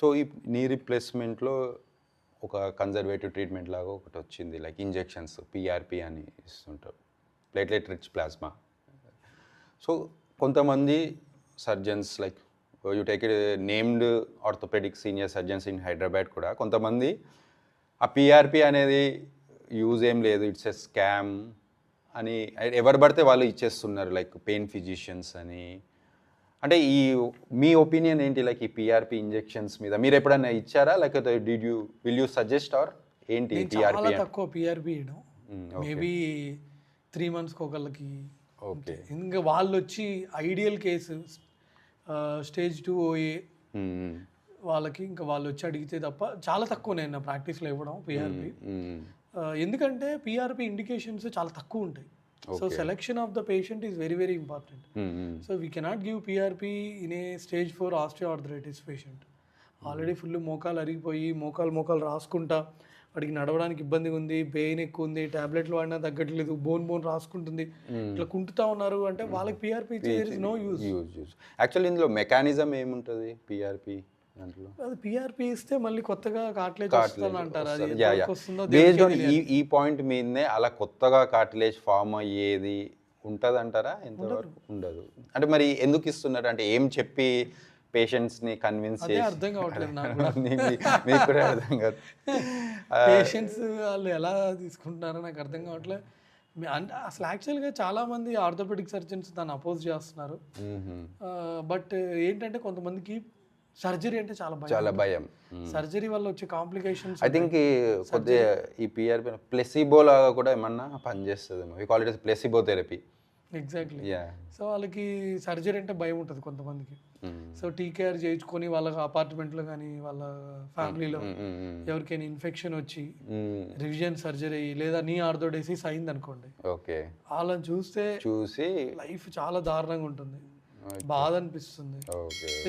So ఈ నీ రీప్లేస్మెంట్లో ఒక కన్జర్వేటివ్ ట్రీట్మెంట్ లాగా ఒకటి వచ్చింది. లైక్ ఇంజెక్షన్స్ పిఆర్పి అని ఇస్తుంటారు. ప్లేట్లెట్ రిచ్ ప్లాస్మా సో కొంతమంది surgeons like you take named orthopaedic senior surgeons in Hyderabad కూడా కొంతమంది ఆ పిఆర్పి అనేది యూజ్ ఏం లేదు ఇట్స్ ఎ స్కామ్ అని ఎవరు పడితే వాళ్ళు ఇచ్చేస్తున్నారు. లైక్ పెయిన్ ఫిజిషియన్స్ అని అంటే ఈ మీ ఒపీనియన్ ఏంటి? లైక్ ఈ పిఆర్పి ఇంజెక్షన్స్ మీద. మీరు ఎప్పుడైనా ఇచ్చారా? లేకపోతే did you will you suggest or ఏంటి పిఆర్పి తక్కువ పిఆర్పి ఇవ్వడం మేబీ త్రీ మంత్స్కి ఒకళ్ళకి. ఓకే ఇంకా వాళ్ళు వచ్చి ideal case stage two OA వాళ్ళకి ఇంకా వాళ్ళు వచ్చి అడిగితే తప్ప చాలా తక్కువ నేను నా ప్రాక్టీస్లో ఇవ్వడం పిఆర్పి ఎందుకంటే పిఆర్పి ఇండికేషన్స్ చాలా తక్కువ ఉంటాయి. So selection of the patient is very very important so we cannot give PRP in a stage four arthritis patient already full మోకాలు అరిగిపోయి మోకాలు మోకాలు రాసుకుంటా వాడికి నడవడానికి ఇబ్బందిగా ఉంది పెయిన్ ఎక్కువ ఉంది టాబ్లెట్లు వాడినా తగ్గట్లేదు బోన్ బోన్ రాసుకుంటుంది. ఇట్లా కుంటుతా ఉన్నారు అంటే వాళ్ళకి PRP no use use actually ఇందులో మెకానిజం ఏముంటుంది పిఆర్పి దాంట్లో. అది పిఆర్పి ఇస్తే మళ్ళీ కొత్తగా కాట్లేజ్ అంటారు బేస్డ్ ఆన్ ఈ ఈ పాయింట్ మీదనే అలా కొత్తగా కార్టిలేజ్ ఫామ్ అయ్యేది ఉంటుంది అంటారా ఎంతవరకు ఉండదు. అంటే మరి ఎందుకు ఇస్తున్నారు? అంటే ఏం చెప్పి పేషెంట్స్ని కన్విన్స్ అదే చేసి అర్థం కావట్లేదు మీకు కూడా అర్థం కాదు. పేషెంట్స్ వాళ్ళు ఎలా తీసుకుంటున్నారో నాకు అర్థం కావట్లేదు. అంటే అసలు యాక్చువల్గా చాలా మంది ఆర్థోపెడిక్ సర్జన్స్ దాన్ని అపోజ్ చేస్తున్నారు. బట్ ఏంటంటే కొంతమందికి సర్జరీ అంటే చాలా భయం. చాలా భయం. సర్జరీ వల్ల వచ్చే కాంప్లికేషన్స్ ఐ థింక్ కొద్దిగా ఈ పిఆర్పి ప్లెసిబో లాగా కూడా ఏమన్నా పనిచేస్తుంది we call it placebo therapy exactly yeah so వాళ్ళకి సర్జరీ అంటే భయం ఉంటుంది కొంతమందికి. Hmm. సో టీకేఆర్ చేయించుకొని వాళ్ళ అపార్ట్మెంట్లో కానీ వాళ్ళ ఫ్యామిలీలో ఎవరికైనా ఇన్ఫెక్షన్ వచ్చి రివిజన్ సర్జరీ లేదా నీ ఆర్థోడేసిస్ అయింది అనుకోండి ఓకే వాళ్ళని చూస్తే చూసి లైఫ్ చాలా దారుణంగా ఉంటుంది. బాధ అనిపిస్తుంది.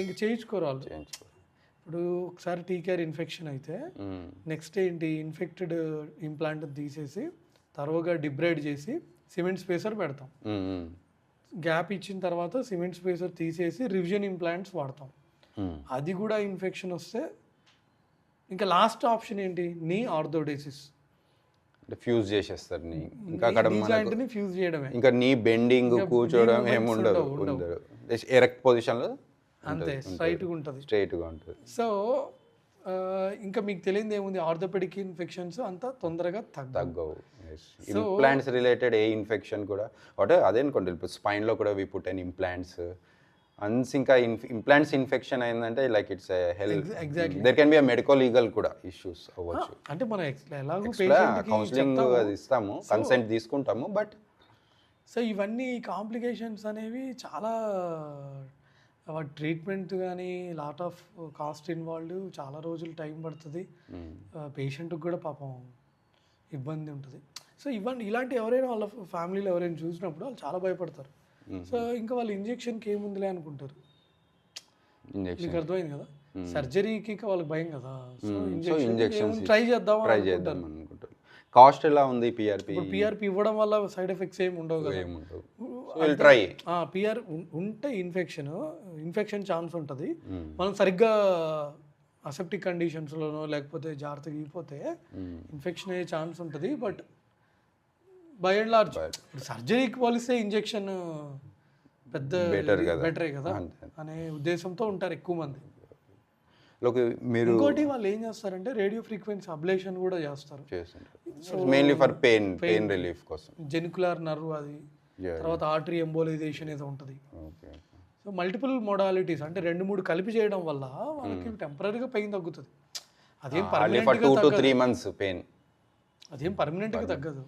ఇంక చేయించుకోరు వాళ్ళు. ఇప్పుడు ఒకసారి టీకేఆర్ ఇన్ఫెక్షన్ అయితే మ్మ్. నెక్స్ట్ ఏంటి? ఇన్ఫెక్టెడ్ ఇంప్లాంట్ తీసేసి తరువుగా డిబ్రైడ్ చేసి సిమెంట్ స్పేసర్ పెడతాం. మ్మ్, మ్మ్. గ్యాప్ ఇచ్చిన తర్వాత సిమెంట్ స్పేసర్ తీసేసి రివిజన్ ఇంప్లాంట్స్ వాడతాం. అది కూడా ఇన్ఫెక్షన్ వస్తే ఇంకా లాస్ట్ ఆప్షన్ ఏంటి? నీ ఆర్థోడేసిస్. ఫ్యూజ్ చేసేస్తారు నీ. ఇంకా ఫ్యూజ్ చేయడమే. ఇంకా నీ బెండింగ్ కూర్చోవడం movements ఏమి ఉండదు ఉండవు, ఉండదు. ఎరెక్ట్ పొజిషన్లో అంతే స్ట్రైట్గా ఉంటుంది. స్ట్రైట్గా ఉంటుంది. సో ఇంకా మీకు తెలియదు ఏముంది? ఆర్థోపెడిక్ ఇన్ఫెక్షన్స్ అంత తొందరగా తగ్గ తగ్గవు. ఇంప్లాంట్స్ రిలేటెడ్ ఏ ఇన్ఫెక్షన్ కూడా అంటే అదే అనుకోండి ఇప్పుడు స్పైన్లో కూడా వి పుట్ అండ్ ఇంప్లాంట్స్ అన్స్ ఇంకా ఇంప్లాంట్స్ ఇన్ఫెక్షన్ అయిందంటే like it's health exactly. There can be medical legal కూడా ఇష్యూస్ అవ్వచ్చు. అంటే మనం కౌన్సిలింగ్ అది ఇస్తాము కన్సెంట్ తీసుకుంటాము బట్ సో ఇవన్నీ కాంప్లికేషన్స్ అనేవి చాలా ట్రీట్మెంట్ కానీ లాట్ ఆఫ్ కాస్ట్ ఇన్వాల్వ్డ్ చాలా రోజులు టైం పడుతుంది. పేషెంట్కి కూడా పాపం ఇబ్బంది ఉంటుంది. సో ఇవన్నీ ఇలాంటి ఎవరైనా వాళ్ళ ఫ్యామిలీలో ఎవరైనా చూసినప్పుడు వాళ్ళు చాలా భయపడతారు. సో ఇంకా వాళ్ళు ఇంజెక్షన్కి ఏముందిలే అనుకుంటారు. ఇంజెక్షన్. మీకు అర్థమైంది కదా? సర్జరీకి వాళ్ళకి భయం కదా? సో ఇంజెక్షన్ ఇంజెక్షన్స్ ట్రై చేద్దాం ట్రై చేద్దాం అనుకుంటారు. కాస్ట్ ఎలా ఉంది పిఆర్పి పిఆర్పి ఇవ్వడం వల్ల సైడ్ ఎఫెక్ట్స్ ఏమి ఉండవు కదా. ట్రై పిఆర్ ఉంటే ఇన్ఫెక్షన్ ఇన్ఫెక్షన్ ఛాన్స్ ఉంటుంది. మనం సరిగ్గా అసెప్టిక్ కండిషన్స్లోనో లేకపోతే జాగ్రత్తగా ఇగిపోతే ఇన్ఫెక్షన్ అయ్యే ఛాన్స్ ఉంటుంది. బట్ బై అండ్ లార్జ్ సర్జరీకి పోలిస్తే ఇంజెక్షన్ పెద్ద. బెటరే కదా. అనే ఉద్దేశంతో ఉంటారు ఎక్కువ మంది. మీరు ఇంకోటి వాళ్ళు ఏం చేస్తారంటే రేడియో ఫ్రీక్వెన్సీ అబ్లేషన్ కూడా చేస్తారు. చేస్తుంటారు. Mainly for pain pain relief కోసం. జెనికులర్ నర్వ్ అది. తర్వాత ఆర్టరీ ఎంబోలైజేషన్ ఏదో ఉంటుంది. ఓకే సో మల్టిపుల్ మోడాలిటీస్ అంటే రెండు మూడు కలిపి చేయడం వల్ల వాళ్ళకి టెంపరీగా పెయిన్ తగ్గుతుంది. అదేం పర్మనెంట్ త్రీ మంత్స్ పెయిన్ అదేం పర్మనెంట్గా తగ్గదు.